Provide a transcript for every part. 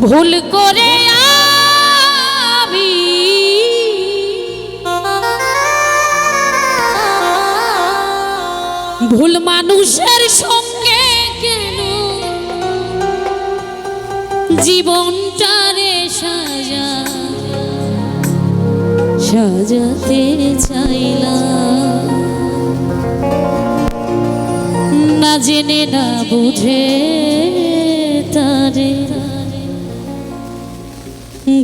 ভুল করে আমি ভুল মানুষের সঙ্গে কেন? জীবনটারে সাজা। সাজাতে চাইলাম। না জেনে, না বুঝে তারে।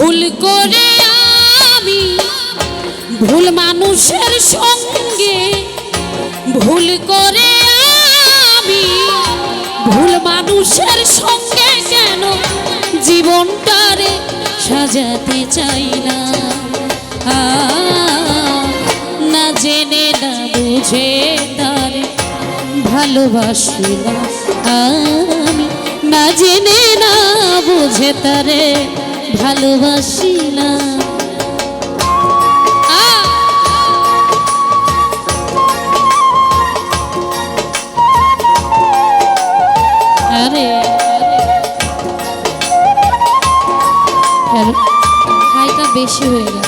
ভুল করে আমি ভুল মানুষের সঙ্গে ভুল করে আমি ভুল মানুষের সঙ্গে কেন জীবনটারে সাজাতে চাই না? না জেনে, না বুঝে, তার ভালোবাসি না। আমি না জেনে, না বুঝে, তারে ভালোবাসি না বেশি হয়ে গেছে।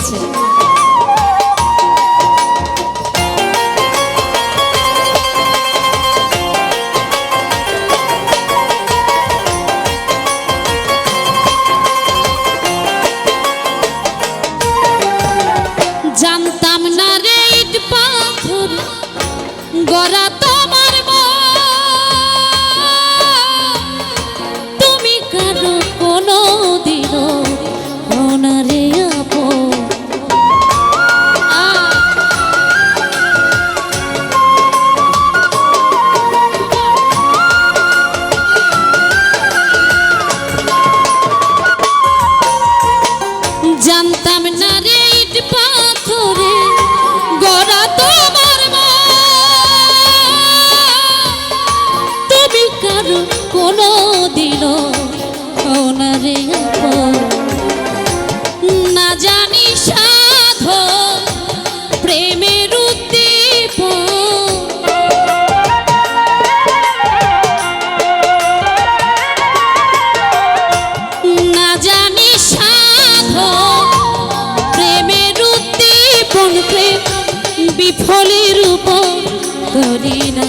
আপন না জানি সাধ প্রেমের উদ্দীপ। না জানি সাধ প্রেমের উদ্দীপন প্রেম বিফলের উপর করি না।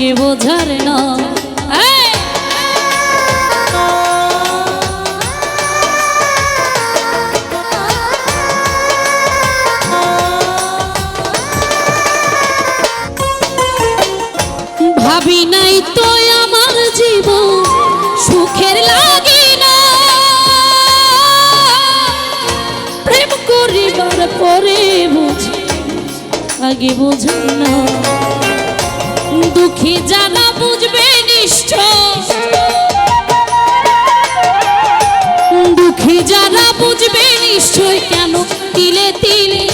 আগে বোঝার না। ভাবি নাই তো আমার জীবন সুখের লাগে না। প্রেম করিবার পরে বুঝি, আগে বোঝার না। দুঃখী যারা বুঝবে নিশ্চয়। দুঃখী যারা বুঝবে নিশ্চয় কেন তিলে তিলে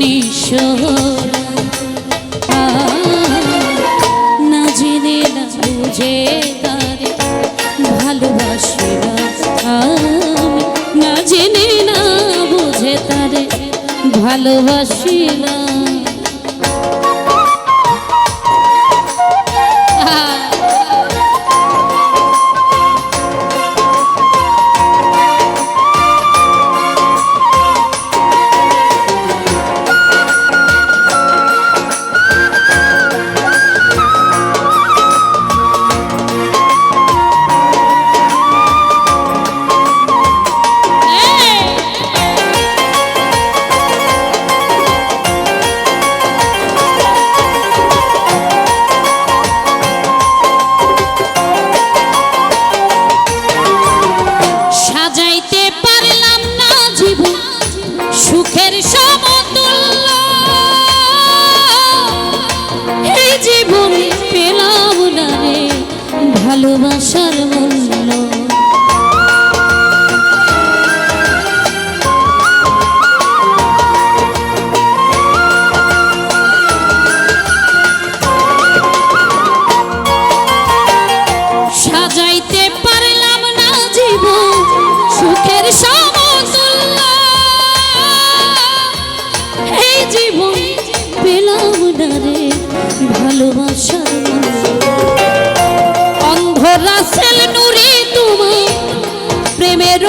নিঃস্বর না জেনে না বুঝে তারে ভালোবাসি না জেনে না বুঝে তারে ভালোবাসি না। ভালোবাসার মূল্য অন্ধরা সেল নুরে তোমার প্রেমের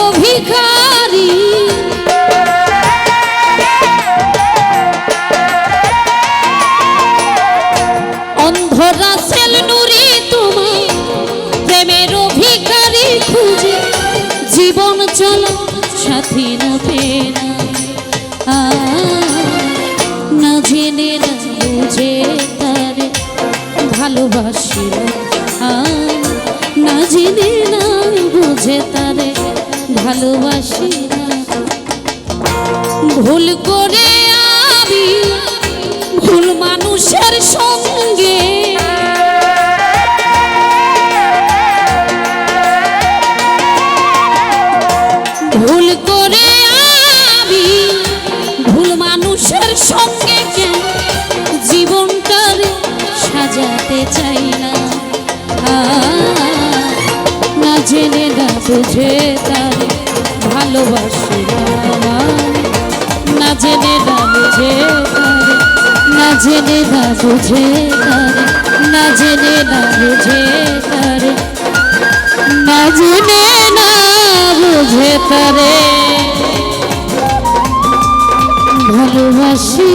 নুরে তোমার প্রেমের অভিকারী জীবন তারে ভালোবাসি না আমি বুঝে তারে ভালোবাসি ভুল করে আমি ভুল মানুষের সঙ্গে বুঝে তারে ভালোবাসি না জেনে না বুঝে তারে, না জেনে না বুঝে তারে, না জেনে না বুঝে তারে, না জেনে না বুঝে তারে। ভালোবাসি